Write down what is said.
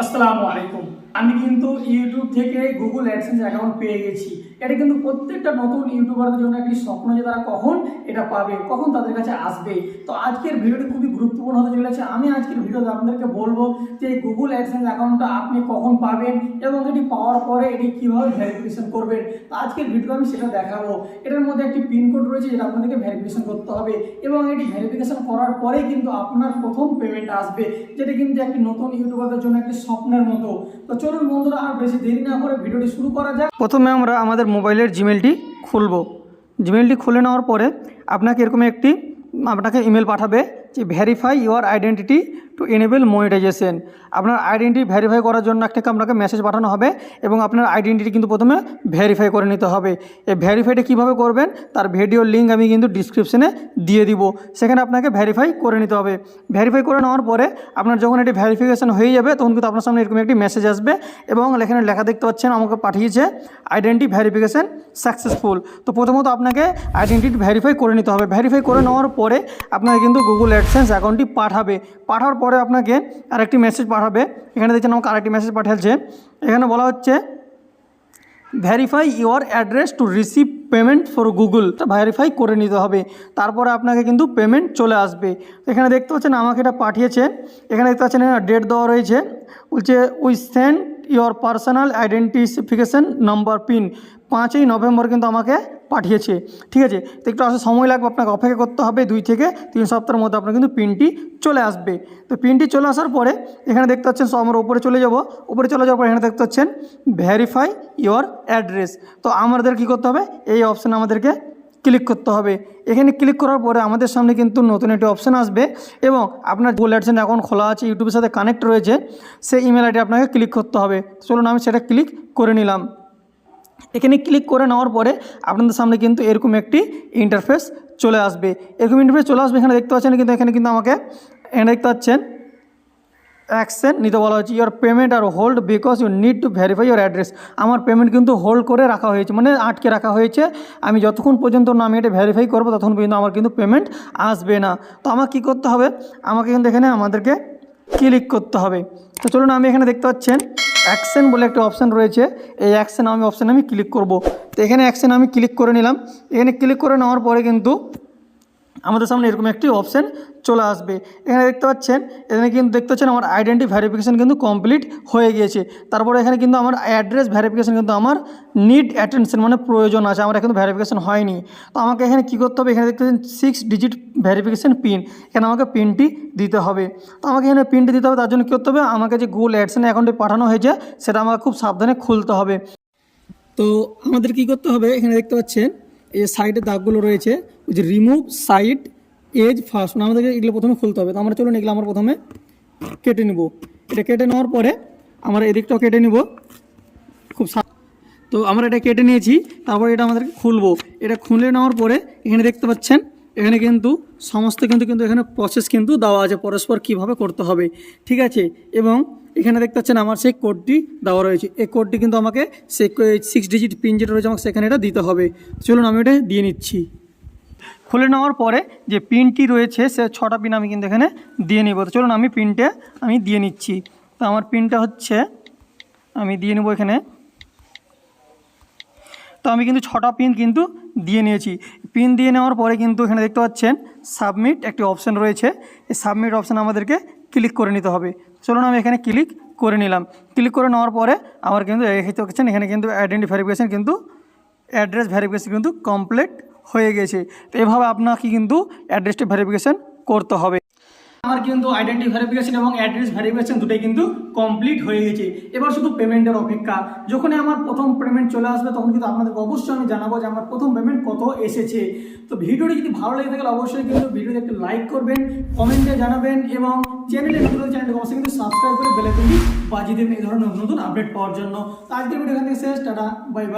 আসসালামু আলাইকুম। আমি কিন্তু ইউটিউব থেকে গুগল অ্যাডসেন্স অ্যাকাউন্ট পেয়ে গেছি। এটা কিন্তু প্রত্যেকটা নতুন ইউটিউবারদের জন্য একটি স্বপ্ন যে তারা কখন এটা পাবে, কখন তাদের কাছে আসবে। তো আজকের ভিডিওটি খুবই গুরুত্বপূর্ণ হতে চলেছে। আমি আজকের ভিডিওতে আপনাদেরকে বলব যে গুগল অ্যাডসেন্স অ্যাকাউন্টটা আপনি কখন পাবেন এবং এটি পাওয়ার পরে এটি কীভাবে ভেরিফিকেশন করবেন। তো আজকের ভিডিও আমি সেটা দেখাবো। এটার মধ্যে একটি পিনকোড রয়েছে যেটা আপনাদেরকে ভেরিফিকেশন করতে হবে এবং এটি ভেরিফিকেশন করার পরেই কিন্তু আপনার প্রথম পেমেন্ট আসবে, যেটা কিন্তু একটি নতুন ইউটিউবারদের জন্য একটি স্বপ্নের মতো। তো চলুন বন্ধুরা, আর বেশি দেরি না করে ভিডিওটি শুরু করা যাক। প্রথমে আমরা আমাদের মোবাইলের জিমেলটি খুলব। জিমেলটি খুলে নেওয়ার পরে আপনাকে এরকম একটি আপনাকে ইমেল পাঠাবে যে verify your identity to enable monetisation আপনার আইডেন্টি ভেরিফাই করার জন্য একটা আপনাকে মেসেজ পাঠানো হবে এবং আপনার আইডেন্টিটি কিন্তু প্রথমে ভেরিফাই করে নিতে হবে। এই ভেরিফাইটা কীভাবে করবেন? তার ভিডিও লিঙ্ক আমি কিন্তু ডিসক্রিপশনে দিয়ে দিব। সেখানে আপনাকে ভেরিফাই করে নিতে হবে। ভেরিফাই করে নেওয়ার পরে আপনার যখন এটি ভেরিফিকেশন হয়ে যাবে, তখন কিন্তু আপনার সামনে এরকম একটি মেসেজ আসবে এবং এখানে লেখা দেখতে পাচ্ছেন, আমাকে পাঠিয়েছে আইডেন্টি ভেরিফিকেশন সাকসেসফুল তো প্রথমত আপনাকে আইডেন্টিটি ভেরিফাই করে নিতে হবে। ভেরিফাই করে নেওয়ার পরে আপনাকে কিন্তু গুগল অ্যাডসেন্স অ্যাকাউন্টটি পাঠাবে। পাঠানোর পরে আপনাকে আরেকটি মেসেজ পাঠাবে। এখানে দেখছেন আমাকে আরেকটি মেসেজ পাঠাচ্ছে এখানে বলা হচ্ছে verify your address to receive payment for Google verify করে নিতে হবে। তারপরে আপনাকে কিন্তু পেমেন্ট চলে আসবে। এখানে দেখতে পাচ্ছেন আমাকে এটা পাঠিয়েছে। এখানে দেখতে পাচ্ছেন ডেট দেওয়া রয়েছে। বলছে we send your personal identification number PIN পাঁচই নভেম্বর কিন্তু আমাকে পাঠিয়েছে। ঠিক আছে? তো একটু আসলে সময় লাগবে, আপনাকে অপেক্ষা করতে হবে দুই থেকে তিন সপ্তাহের মধ্যে আপনার কিন্তু পিনটি চলে আসবে। তো পিনটি চলে আসার পরে এখানে দেখতে পাচ্ছেন আমরা উপরে চলে যাব। উপরে চলে যাওয়ার পর এখানে দেখতে পাচ্ছেন ভেরিফাই ইওর অ্যাড্রেস তো আমাদের কী করতে হবে? এই অপশান আমাদেরকে ক্লিক করতে হবে। এখানে ক্লিক করার পরে আমাদের সামনে কিন্তু নতুন একটি অপশান আসবে এবং আপনার গুগল অ্যাডসেন্স অ্যাকাউন্ট খোলা আছে ইউটিউবের সাথে কানেক্ট রয়েছে, সেই ইমেল আইডি আপনাকে ক্লিক করতে হবে। চলুন, আমি সেটা ক্লিক করে নিলাম। এখানে ক্লিক করে নেওয়ার পরে আপনাদের সামনে কিন্তু এরকম একটি ইন্টারফেস চলে আসবে। এরকম ইন্টারফেস চলে আসবে, এখানে দেখতে পাচ্ছেন কিন্তু এখানে কিন্তু আমাকে এখানে দেখতে পাচ্ছেন অ্যাকশন নিতে বলা হয়েছে। Your payment are hold because you need to verify your address আমার পেমেন্ট কিন্তু হোল্ড করে রাখা হয়েছে মানে আটকে রাখা হয়েছে। আমি যতক্ষণ পর্যন্ত না আমি এটা ভেরিফাই করব, ততক্ষণ পর্যন্ত আমার কিন্তু পেমেন্ট আসবে না। তো আমার কী করতে হবে? আমাকে কিন্তু এখানে আমাদেরকে ক্লিক করতে হবে। তো চলুন আমি এখানে দেখতে পাচ্ছেন অ্যাকশন বলে একটা অপশান রয়েছে। এই অ্যাকশন আমি অপশানে আমি ক্লিক করব। তো এখানে অ্যাকশন আমি ক্লিক করে নিলাম। এখানে ক্লিক করে নেওয়ার পরে কিন্তু আমাদের সামনে এরকম একটি অপশান চলে আসবে। এখানে দেখতে পাচ্ছেন, এখানে কিন্তু দেখতে পাচ্ছেন আমার আইডেন্টি ভেরিফিকেশান কিন্তু কমপ্লিট হয়ে গিয়েছে। তারপরে এখানে কিন্তু আমার অ্যাড্রেস ভেরিফিকেশান কিন্তু আমার নিড অ্যাটেনশন মানে প্রয়োজন আছে, আমার কিন্তু ভেরিফিকেশান হয়নি। তো আমাকে এখানে কী করতে হবে? এখানে দেখতে পাচ্ছেন সিক্স ডিজিট ভেরিফিকেশান পিন এখানে আমাকে পিনটি দিতে হবে। তো আমাকে এখানে পিনটি দিতে হবে, তার জন্য কী করতে হবে? আমাকে যে গুগল অ্যাডসেন অ্যাকাউন্টে পাঠানো হয়েছে, সেটা আমাকে খুব সাবধানে খুলতে হবে। তো আমাদের কি করতে হবে? এখানে দেখতে পাচ্ছেন, এই সাইডে দাগগুলো রয়েছে। যে রিমুভ সাইড এজ ফার্স্ট মানে আমাদেরকে এগুলো প্রথমে খুলতে হবে। তো আমরা চলুন এগুলো আমরা প্রথমে কেটে নিব। এটা কেটে নেওয়ার পরে আমরা এদিকটাও কেটে নিব। খুব তো আমরা এটা কেটে নিয়েছি, তারপর এটা আমাদেরকে খুলবো। এটা খুলে নেওয়ার পরে এখানে দেখতে পাচ্ছেন, এখানে কিন্তু সমস্ত কিন্তু কিন্তু এখানে প্রসেস কিন্তু দেওয়া আছে, পরস্পর কীভাবে করতে হবে। ঠিক আছে? এবং এখানে দেখতে পাচ্ছেন আমার সেই কোডটি দেওয়া রয়েছে। এই কোডটি কিন্তু আমাকে সেই সিক্স ডিজিট পিন যেটা রয়েছে, আমাকে সেখানে এটা দিতে হবে। চলুন আমি এটা দিয়ে নিচ্ছি। খুলে নেওয়ার পরে যে পিনটি রয়েছে, সে ছটা পিন আমি কিন্তু এখানে দিয়ে নিব। তো চলুন আমি পিনটা আমি দিয়ে নিচ্ছি। তো আমার পিনটা হচ্ছে, আমি দিয়ে নেব এখানে। তো আমি কিন্তু ছটা পিন কিন্তু দিয়ে নিয়েছি। পিন দিয়ে নেওয়ার পরে কিন্তু এখানে দেখতে পাচ্ছেন, সাবমিট একটি অপশান রয়েছে। এই সাবমিট অপশান আমাদেরকে ক্লিক করে নিতে হবে। চলুন আমি এখানে ক্লিক করে নিলাম। ক্লিক করে নেওয়ার পরে আমার কিন্তু এখানে কিন্তু আইডেন্টি ভেরিফিকেশান কিন্তু অ্যাড্রেস ভেরিফিকেশান কিন্তু কমপ্লিট হয়ে গেছে। তো এভাবে আপনাকে কিন্তু অ্যাড্রেসটি ভেরিফিকেশান করতে হবে। আমার কিন্তু আইডেন্টি ভেরিফিকেশন এবং অ্যাড্রেস ভেরিফিকেশন দুটোই কিন্তু কমপ্লিট হয়ে গেছে। এবার শুধু পেমেন্টের অপেক্ষা। যখনই আমার প্রথম পেমেন্ট চলে আসবে, তখন কিন্তু আপনাদেরকে অবশ্যই আমি জানাব যে আমার প্রথম পেমেন্ট কত এসেছে। তো ভিডিওটি যদি ভালো লেগে থাকে অবশ্যই কিন্তু ভিডিওতে একটু লাইক করবেন কমেন্টে জানাবেন এবং চ্যানেলে নতুন চ্যানেলটি অবশ্যই কিন্তু সাবস্ক্রাইব করে বেলাইকনটি বাজিয়ে দেবেন এই ধরনের নতুন আপডেট পাওয়ার জন্য। তো আজকের ভিডিও এখান থেকে শেষ, টাটা বাই বাই